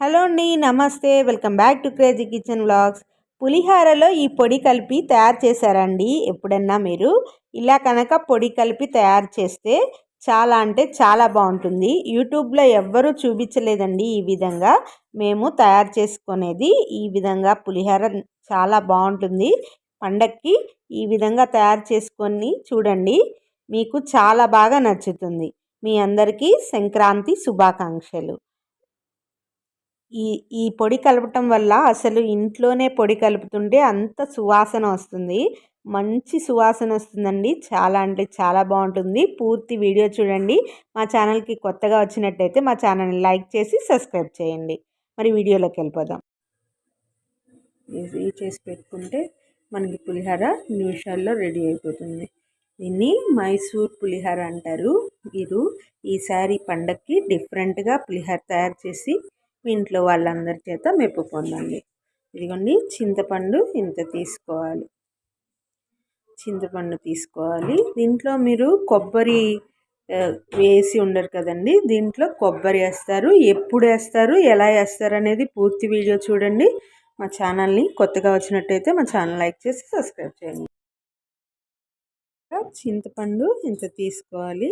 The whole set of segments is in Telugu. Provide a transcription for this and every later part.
హలో అండి నమస్తే. Welcome back to crazy kitchen vlogs. పులిహారలో ఈ పొడి కలిపి తయారు చేశారండి. ఎప్పుడన్నా మీరు ఇలా కనుక పొడి కలిపి తయారు చేస్తే చాలా అంటే చాలా బాగుంటుంది. యూట్యూబ్లో ఎవ్వరూ చూపించలేదండి ఈ విధంగా మేము తయారు చేసుకునేది. ఈ విధంగా పులిహార చాలా బాగుంటుంది. పండక్కి ఈ విధంగా తయారు చేసుకొని చూడండి మీకు చాలా బాగా నచ్చుతుంది. మీ అందరికీ సంక్రాంతి శుభాకాంక్షలు. ఈ ఈ పొడి కలపటం వల్ల అసలు ఇంట్లోనే పొడి కలుపుతుంటే అంత సువాసన వస్తుంది. మంచి సువాసన వస్తుందండి. చాలా అంటే చాలా బాగుంటుంది. పూర్తి వీడియో చూడండి. మా ఛానల్కి కొత్తగా వచ్చినట్టయితే మా ఛానల్ని లైక్ చేసి సబ్స్క్రైబ్ చేయండి. మరి వీడియోలోకి వెళ్ళిపోదాం. ఇది చేసి పెట్టుకుంటే మనకి పులిహార నిమిషాల్లో రెడీ అయిపోతుంది. దీన్ని మైసూర్ పులిహార అంటారు. మీరు ఈసారి పండక్కి డిఫరెంట్గా పులిహార తయారు చేసి మీ ఇంట్లో వాళ్ళందరి చేత మెప్పు పొందండి. ఇదిగోండి చింతపండు ఇంత తీసుకోవాలి. చింతపండు తీసుకోవాలి. దీంట్లో మీరు కొబ్బరి వేసి ఉండరు కదండి. దీంట్లో కొబ్బరి వేస్తారు. ఎప్పుడు వేస్తారు? ఎలా వేస్తారు అనేది పూర్తి వీడియో చూడండి. మా ఛానల్ని కొత్తగా వచ్చినట్టయితే మా ఛానల్ లైక్ చేసి సబ్స్క్రైబ్ చేయండి. చింతపండు ఇంత తీసుకోవాలి.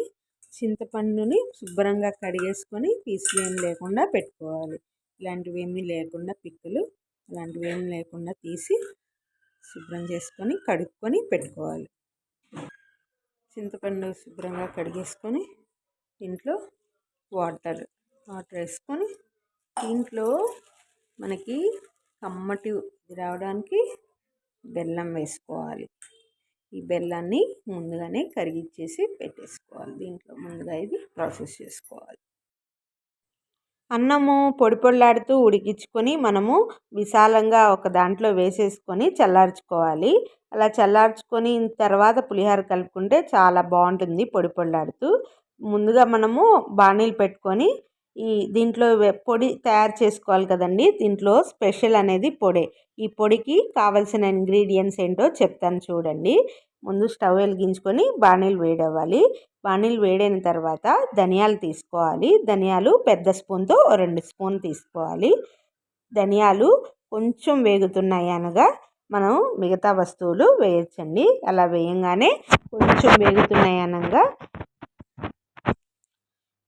చింతపండుని శుభ్రంగా కడిగేసుకొని పీసులు ఏం లేకుండా పెట్టుకోవాలి. ఇలాంటివి ఏమీ లేకుండా పిక్కలు అలాంటివి ఏమి లేకుండా తీసి శుభ్రం చేసుకొని కడుక్కొని పెట్టుకోవాలి. చింతపండు శుభ్రంగా కడిగేసుకొని ఇంట్లో వాటర్ వాటర్ వేసుకొని ఇంట్లో మనకి కమ్మటి రావడానికి బెల్లం వేసుకోవాలి. ఈ బెల్లాన్ని ముందుగానే కరిగిచ్చేసి పెట్టేసుకోవాలి. దీంట్లో ముందుగా ఇది ప్రాసెస్ చేసుకోవాలి. అన్నము పొడి పొడిలాడుతూ ఉడికించుకొని మనము విశాలంగా ఒక దాంట్లో వేసేసుకొని చల్లార్చుకోవాలి. అలా చల్లార్చుకొని తర్వాత పులిహోర కలుపుకుంటే చాలా బాగుంటుంది పొడి పొడిలాడుతూ. ముందుగా మనము బాణీలు పెట్టుకొని ఈ దీంట్లో పొడి తయారు చేసుకోవాలి కదండి. దీంట్లో స్పెషల్ అనేది పొడి. ఈ పొడికి కావలసిన ఇంగ్రీడియంట్స్ ఏంటో చెప్తాను చూడండి. ముందు స్టవ్ వెలిగించుకొని బాణీలు వేడవ్వాలి. బాణీలు వేడైన తర్వాత ధనియాలు తీసుకోవాలి. ధనియాలు పెద్ద స్పూన్తో రెండు స్పూన్ తీసుకోవాలి. ధనియాలు కొంచెం వేగుతున్నాయి అనగా మనం మిగతా వస్తువులు వేయచ్చండి. అలా వేయంగానే కొంచెం వేగుతున్నాయి అనగా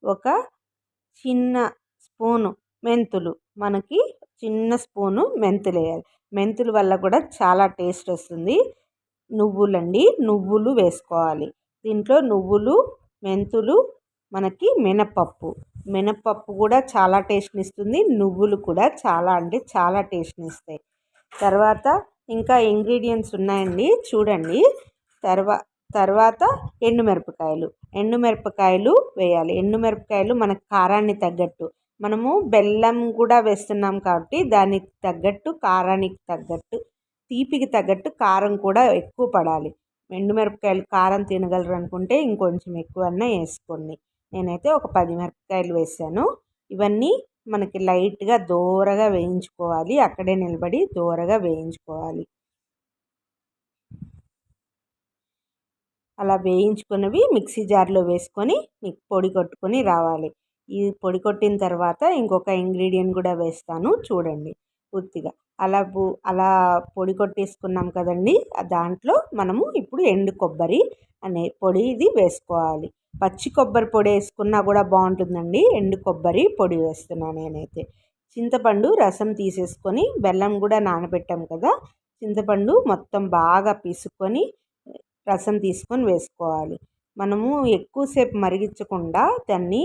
ఒక చిన్న స్పూను మెంతులు. మనకి చిన్న స్పూను మెంతులు వేయాలి. మెంతుల వల్ల కూడా చాలా టేస్ట్ వస్తుంది. నువ్వులండి నువ్వులు వేసుకోవాలి. దీంట్లో నువ్వులు మెంతులు మనకి మినపప్పు. మినపప్పు కూడా చాలా టేస్ట్ని ఇస్తుంది నువ్వులు కూడా చాలా అంటే చాలా టేస్ట్ని ఇస్తాయి తర్వాత ఇంకా ఇంగ్రీడియంట్స్ ఉన్నాయండి చూడండి. తర్వా తర్వాత ఎండుమిరపకాయలు ఎండుమిరపకాయలు వేయాలి. ఎండుమిరపకాయలు మన కారాన్ని తగ్గట్టు. మనము బెల్లం కూడా వేస్తున్నాం కాబట్టి దానికి తగ్గట్టు కారానికి తగ్గట్టు తీపికి తగ్గట్టు కారం కూడా ఎక్కువ పడాలి. ఎండుమిరపకాయలు కారం తినగలరు అనుకుంటే ఇంకొంచెం ఎక్కువన్నా వేసుకోండి. నేనైతే ఒక పది మిరపకాయలు వేసాను. ఇవన్నీ మనకి లైట్గా దూరగా వేయించుకోవాలి. అక్కడే నిలబడి దూరగా వేయించుకోవాలి. అలా వేయించుకున్నవి మిక్సీ జార్లో వేసుకొని పొడి కొట్టుకొని రావాలి. ఈ పొడి కొట్టిన తర్వాత ఇంకొక ఇంగ్రీడియంట్ కూడా వేస్తాను చూడండి పూర్తిగా. అలా అలా పొడి కొట్టేసుకున్నాం కదండి దాంట్లో మనము ఇప్పుడు ఎండు కొబ్బరి అనే పొడి ఇది వేసుకోవాలి. పచ్చి కొబ్బరి పొడి వేసుకున్నా కూడా బాగుంటుందండి ఎండు కొబ్బరి పొడి వేస్తున్నాను నేనైతే. చింతపండు రసం తీసేసుకొని బెల్లం కూడా నానబెట్టాం కదా చింతపండు మొత్తం బాగా పీసుకొని రసం తీసుకొని వేసుకోవాలి. మనము ఎక్కువసేపు మరిగించకుండా దాన్ని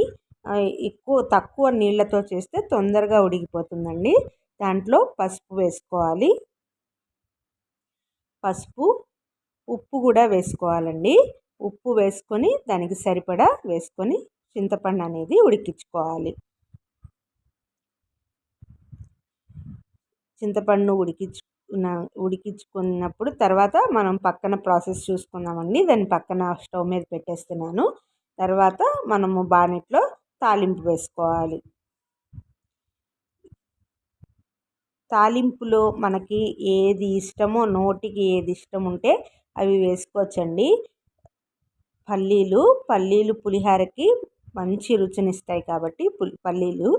ఎక్కువ తక్కువ నీళ్ళతో చేస్తే తొందరగా ఉడికిపోతుందండి. దాంట్లో పసుపు వేసుకోవాలి. పసుపు ఉప్పు కూడా వేసుకోవాలండి. ఉప్పు వేసుకొని దానికి సరిపడా వేసుకొని చింతపండు అనేది ఉడికించుకోవాలి. చింతపండు ఉడికించుకున్న ఉడికించుకున్నప్పుడు తర్వాత మనం పక్కన ప్రాసెస్ చూసుకుందామండి. దాన్ని పక్కన స్టవ్ మీద పెట్టేస్తున్నాను. తర్వాత మనము బాణెట్లో తాలింపు వేసుకోవాలి. తాలింపులో మనకి ఏది ఇష్టమో నోటికి ఏది ఇష్టం ఉంటే అవి వేసుకోవచ్చండి. పల్లీలు పల్లీలు పులిహోరకి మంచి రుచినిస్తాయి కాబట్టి పల్లీలు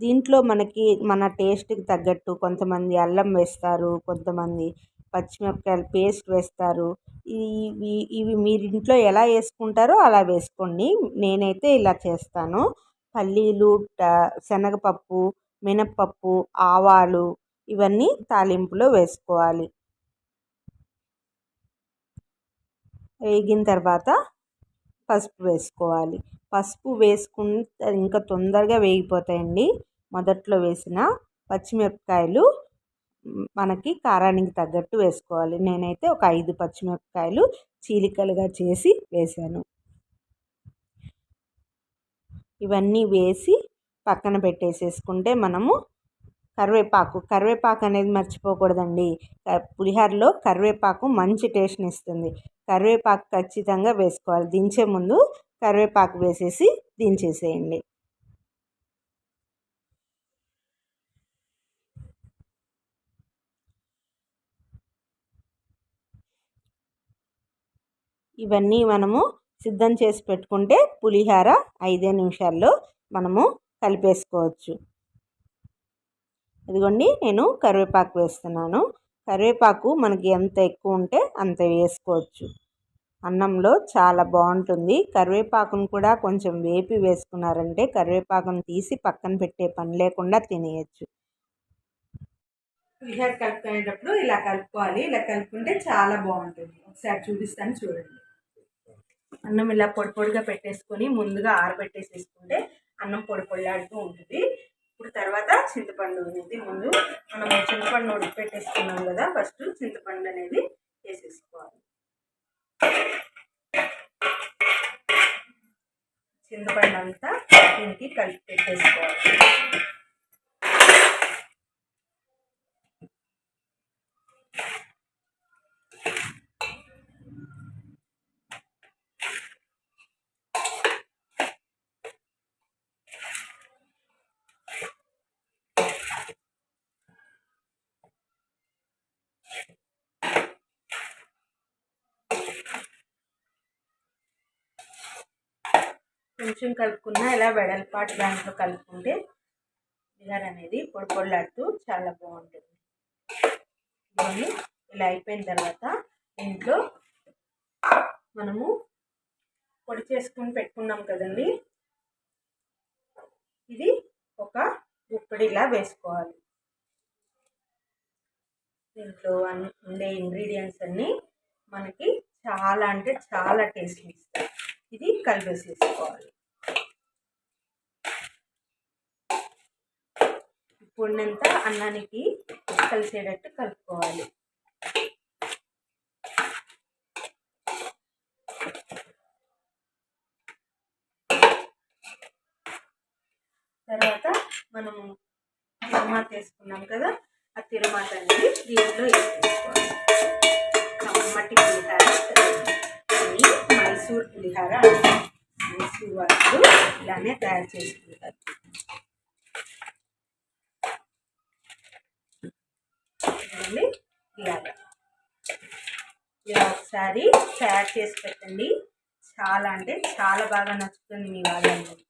దీంట్లో మనకి మన టేస్ట్కి తగ్గట్టు కొంతమంది అల్లం వేస్తారు కొంతమంది పచ్చిమిరపకాయలు పేస్ట్ వేస్తారు. ఇవి ఇవి మీరు ఇంట్లో ఎలా వేసుకుంటారో అలా వేసుకోండి. నేనైతే ఇలా చేస్తాను. పల్లీలు శనగపప్పు మినప్పప్పు ఆవాలు ఇవన్నీ తాలింపులో వేసుకోవాలి. వేగిన తర్వాత పసుపు వేసుకోవాలి. పసుపు వేసుకుంటే ఇంకా తొందరగా వేగిపోతాయండి. మొదట్లో వేసిన పచ్చిమిరపకాయలు మనకి కారానికి తగ్గట్టు వేసుకోవాలి. నేనైతే ఒక ఐదు పచ్చిమిరపకాయలు చీలికలుగా చేసి వేసాను ఇవన్నీ వేసి పక్కన పెట్టేసేసుకుంటే మనము కరివేపాకు కరివేపాకు అనేది మర్చిపోకూడదండి. పులిహోరలో కరివేపాకు మంచి టేస్ట్ని ఇస్తుంది. కరివేపాకు ఖచ్చితంగా వేసుకోవాలి. దించే ముందు కరివేపాకు వేసేసి దించేసేయండి. ఇవన్నీ మనము సిద్ధం చేసి పెట్టుకుంటే పులిహోర ఐదే నిమిషాల్లో మనము కలిపేసుకోవచ్చు. ఇదిగోండి నేను కరివేపాకు వేస్తున్నాను. కరివేపాకు మనకి ఎంత ఎక్కువ ఉంటే అంత వేసుకోవచ్చు. అన్నంలో చాలా బాగుంటుంది. కరివేపాకును కూడా కొంచెం వేపి వేసుకున్నారంటే కరివేపాకును తీసి పక్కన పెట్టే పని లేకుండా తినేయచ్చు. పులిహోర కలుపుకునేటప్పుడు ఇలా కలుపుకోవాలి. ఇలా కలుపుకుంటే చాలా బాగుంటుంది. ఒకసారి చూపిస్తాను చూడండి. అన్నం ఇలా పొడి పొడిగా పెట్టేసుకొని ముందుగా ఆరబెట్టేసేసుకుంటే అన్నం పొడి పొడిలాడుతూ ఉంటుంది. ఇప్పుడు తర్వాత చింతపండు అనేది ముందు మనం చింతపండు ఉడికిపెట్టేసుకున్నాం కదా ఫస్ట్ చింతపండు అనేది వేసేసుకోవాలి. చింతపండు అంతా దీనికి కలిపి పెట్టేసుకోవాలి. కొంచెం కలుపుకున్న ఇలా వెడల్పాటు దాంట్లో కలుపుకుంటే బిగార్ అనేది పొడి పొడిలాడుతూ చాలా బాగుంటుంది. ఇవన్నీ ఇలా అయిపోయిన తర్వాత ఇంట్లో మనము పొడి చేసుకుని పెట్టుకున్నాం కదండి. ఇది ఒక గుప్పడిలా వేసుకోవాలి. దీంట్లో ఉండే ఇంగ్రీడియంట్స్ అన్నీ మనకి చాలా అంటే చాలా టేస్ట్ ఇస్తాయి. ఇది కలిపేసేసుకోవాలి. పొడినంతా అన్నానికి కలిసేటట్టు కలుపుకోవాలి. తర్వాత మనము తిరుమాత వేసుకున్నాం కదా ఆ తిరుమాత అనేది దీంట్లో వేసుకోవాలి. మట్టి పులిహార మైసూర్ పులిహార మైసూర్ వాళ్ళు ఇలానే తయారు చేసుకున్నాం చూడండి ఇలాగా ఇలా ఒకసారి తయారు చేసి పెట్టండి. చాలా అంటే చాలా బాగా నచ్చుతుంది మీ వాళ్ళందరూ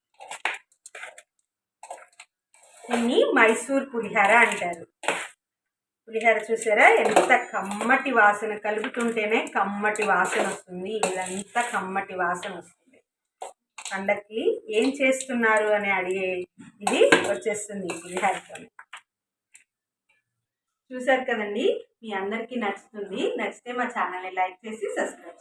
దీన్ని మైసూర్ పులిహార అంటారు. పులిహార చూసారా? ఎంత కమ్మటి వాసన కలుపుతుంటేనే కమ్మటి వాసన వస్తుంది. ఇదంతా కమ్మటి వాసన వస్తుంది. పండక్కి ఏం చేస్తున్నారు అని అడిగే ఇది వచ్చేస్తుంది పులిహారతో చూశారు కదండి? మీ అందరికీ నచ్చుతుంది. నచ్చితే మా ఛానల్ని లైక్ చేసి సబ్స్క్రైబ్